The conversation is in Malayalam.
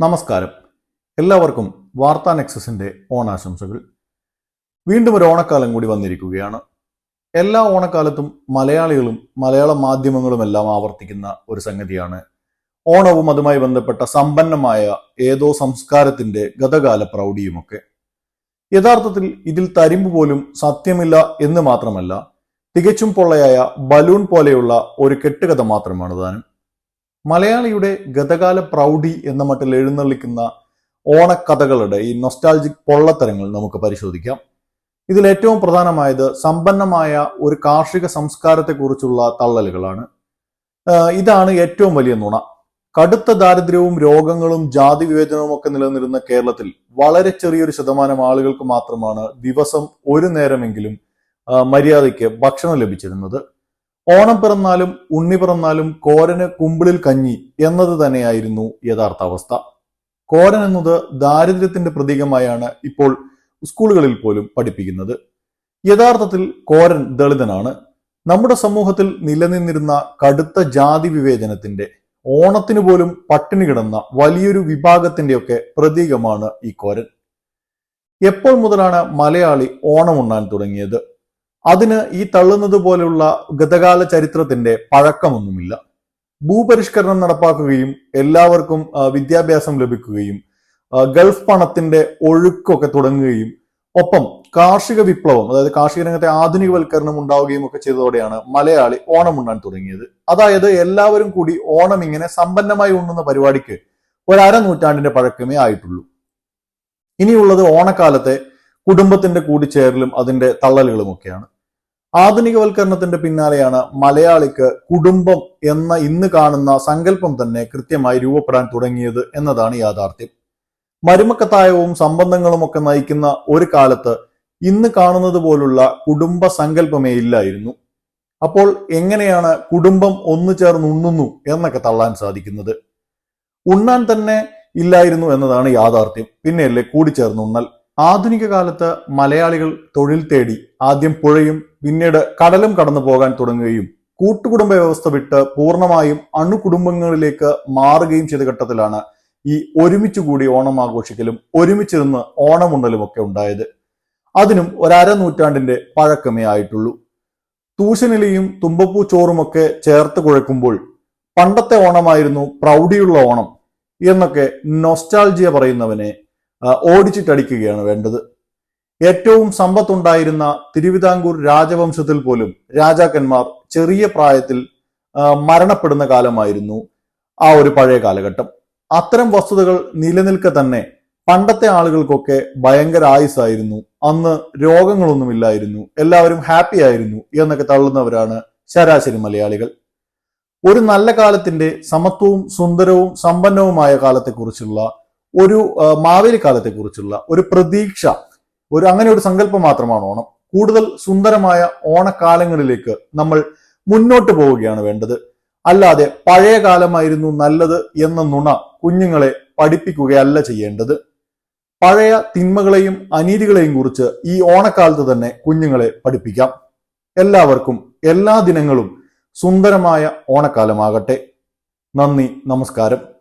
നമസ്കാരം. എല്ലാവർക്കും വാർത്താ നെക്സസിന്റെ ഓണാശംസകൾ. വീണ്ടും ഒരു ഓണക്കാലം കൂടി വന്നിരിക്കുകയാണ്. എല്ലാ ഓണക്കാലത്തും മലയാളികളും മലയാള മാധ്യമങ്ങളും എല്ലാം ആവർത്തിക്കുന്ന ഒരു സംഗതിയാണ്. ഓണവും അതുമായി ബന്ധപ്പെട്ട സമ്പന്നമായ ഏതോ സംസ്കാരത്തിന്റെ ഗതകാല പ്രൗഢിയുമൊക്കെ. യഥാർത്ഥത്തിൽ ഇതിൽ തരിമ്പ് പോലും സത്യമില്ല എന്ന് മാത്രമല്ല തികച്ചും പൊള്ളയായ ബലൂൺ പോലെയുള്ള ഒരു കെട്ടുകഥ മാത്രമാണ് താനും. മലയാളിയുടെ ഗതകാല പ്രൗഢി എന്ന മട്ടിൽ എഴുന്നള്ളിക്കുന്ന ഓണക്കഥകളുടെ ഈ നൊസ്റ്റാൾജിക് പൊള്ളത്തരങ്ങൾ നമുക്ക് പരിശോധിക്കാം. ഇതിൽ ഏറ്റവും പ്രധാനമായത് സമ്പന്നമായ ഒരു കാർഷിക സംസ്കാരത്തെക്കുറിച്ചുള്ള തള്ളലുകളാണ്. ഇതാണ് ഏറ്റവും വലിയ നുണ. കടുത്ത ദാരിദ്ര്യവും രോഗങ്ങളും ജാതി വിവേചനവും ഒക്കെ നിലനിന്നിരുന്ന കേരളത്തിൽ വളരെ ചെറിയൊരു ശതമാനം ആളുകൾക്ക് മാത്രമാണ് ദിവസം ഒരു നേരമെങ്കിലും മര്യാദയ്ക്ക് ഭക്ഷണം ലഭിച്ചിരുന്നത്. ഓണം പിറന്നാലും ഉണ്ണി പിറന്നാലും കോരന് കുമ്പിളിൽ കഞ്ഞി എന്നത് തന്നെയായിരുന്നു യഥാർത്ഥ അവസ്ഥ. കോരൻ എന്നത് ദാരിദ്ര്യത്തിന്റെ പ്രതീകമായാണ് ഇപ്പോൾ സ്കൂളുകളിൽ പോലും പഠിപ്പിക്കുന്നത്. യഥാർത്ഥത്തിൽ കോരൻ ദളിതനാണ്. നമ്മുടെ സമൂഹത്തിൽ നിലനിന്നിരുന്ന കടുത്ത ജാതി വിവേചനത്തിന്റെ ഓണത്തിന് പോലും പട്ടിണി കിടന്ന വലിയൊരു വിഭാഗത്തിന്റെയൊക്കെ പ്രതീകമാണ് ഈ കോരൻ. എപ്പോൾ മുതലാണ് മലയാളി ഓണം ഉണ്ണാൻ തുടങ്ങിയത്? അതിന് ഈ തള്ളുന്നത് പോലെയുള്ള ഗതകാല ചരിത്രത്തിന്റെ പഴക്കമൊന്നുമില്ല. ഭൂപരിഷ്കരണം നടപ്പാക്കുകയും എല്ലാവർക്കും വിദ്യാഭ്യാസം ലഭിക്കുകയും ഗൾഫ് പണത്തിന്റെ ഒഴുക്കൊക്കെ തുടങ്ങുകയും ഒപ്പം കാർഷിക വിപ്ലവം അതായത് കാർഷിക രംഗത്തെ ആധുനികവൽക്കരണം ഉണ്ടാവുകയും ഒക്കെ ചെയ്തതോടെയാണ് മലയാളി ഓണം ഉണ്ണാൻ തുടങ്ങിയത്. അതായത് എല്ലാവരും കൂടി ഓണം ഇങ്ങനെ സമ്പന്നമായി ഉണ്ണുന്ന പരിപാടിക്ക് ഒരു അര നൂറ്റാണ്ടിന്റെ പഴക്കമേ ആയിട്ടുള്ളൂ. ഇനിയുള്ളത് ഓണക്കാലത്തെ കുടുംബത്തിന്റെ കൂടിച്ചേരലും അതിന്റെ തള്ളലുകളും ഒക്കെയാണ് ആധുനികവൽക്കരണത്തിന്റെ പിന്നാലെയാണ് മലയാളിക്ക് കുടുംബം എന്ന ഇന്ന് കാണുന്ന സങ്കല്പം തന്നെ കൃത്യമായി രൂപപ്പെടാൻ തുടങ്ങിയത് എന്നതാണ് യാഥാർത്ഥ്യം. മരുമക്കത്തായവും സംബന്ധങ്ങളും ഒക്കെ നയിക്കുന്ന ഒരു കാലത്ത് ഇന്ന് കാണുന്നത് പോലുള്ള കുടുംബ സങ്കല്പമേ ഇല്ലായിരുന്നു. അപ്പോൾ എങ്ങനെയാണ് കുടുംബം ഒന്നു ചേർന്ന് ഉണ്ണുന്നു എന്നൊക്കെ തള്ളാൻ സാധിക്കുന്നത്? ഉണ്ണാൻ തന്നെ ഇല്ലായിരുന്നു എന്നതാണ് യാഥാർത്ഥ്യം. പിന്നെയല്ലേ കൂടിച്ചേർന്ന് ഉണ്ണൽ. ആധുനിക കാലത്ത് മലയാളികൾ തൊഴിൽ തേടി ആദ്യം പുഴയും പിന്നീട് കടലും കടന്നു പോകാൻ തുടങ്ങുകയും കൂട്ടുകുടുംബ വ്യവസ്ഥ വിട്ട് പൂർണമായും അണുകുടുംബങ്ങളിലേക്ക് മാറുകയും ചെയ്ത ഘട്ടത്തിലാണ് ഈ ഒരുമിച്ച് കൂടി ഓണം ആഘോഷിക്കലും ഒരുമിച്ചിരുന്ന് ഓണമുണ്ടലും ഒക്കെ ഉണ്ടായത്. അതിനും ഒരര നൂറ്റാണ്ടിന്റെ പഴക്കമേ ആയിട്ടുള്ളൂ. തൂശനിലയും തുമ്പപ്പൂ ചോറുമൊക്കെ ചേർത്ത് കുഴക്കുമ്പോൾ പണ്ടത്തെ ഓണമായിരുന്നു പ്രൗഢിയുള്ള ഓണം എന്നൊക്കെ നൊസ്റ്റാൾജിയ പറയുന്നവനെ ഓടിച്ചിട്ടടിക്കുകയാണ് വേണ്ടത്. ഏറ്റവും സമ്പത്തുണ്ടായിരുന്ന തിരുവിതാംകൂർ രാജവംശത്തിൽ പോലും രാജാക്കന്മാർ ചെറിയ പ്രായത്തിൽ മരണപ്പെടുന്ന കാലമായിരുന്നു ആ ഒരു പഴയ കാലഘട്ടം. അത്തരം വസ്തുതകൾ നിലനിൽക്കെ തന്നെ പണ്ടത്തെ ആളുകൾക്കൊക്കെ ഭയങ്കര ആയുസ്സായിരുന്നു. അന്ന് രോഗങ്ങളൊന്നുമില്ലായിരുന്നു. എല്ലാവരും ഹാപ്പി ആയിരുന്നു എന്നൊക്കെ തള്ളുന്നവരാണ് ശരാശരി മലയാളികൾ. ഒരു നല്ല കാലത്തിന്റെ സമത്വവും സുന്ദരവും സമ്പന്നവുമായ കാലത്തെക്കുറിച്ചുള്ള ഒരു മാവേലി കാലത്തെക്കുറിച്ചുള്ള ഒരു പ്രതീക്ഷ ഒരു അങ്ങനെ ഒരു സങ്കല്പം മാത്രമാണ് ഓണം. കൂടുതൽ സുന്ദരമായ ഓണക്കാലങ്ങളിലേക്ക് നമ്മൾ മുന്നോട്ട് പോവുകയാണ് വേണ്ടത്. അല്ലാതെ പഴയ കാലമായിരുന്നു നല്ലത് എന്ന നുണ കുഞ്ഞുങ്ങളെ പഠിപ്പിക്കുകയല്ല ചെയ്യേണ്ടത്. പഴയ തിന്മകളെയും അനീതികളെയും കുറിച്ച് ഈ ഓണക്കാലത്ത് തന്നെ കുഞ്ഞുങ്ങളെ പഠിപ്പിക്കാം. എല്ലാവർക്കും എല്ലാ ദിനങ്ങളും സുന്ദരമായ ഓണക്കാലമാകട്ടെ. നന്ദി നമസ്കാരം.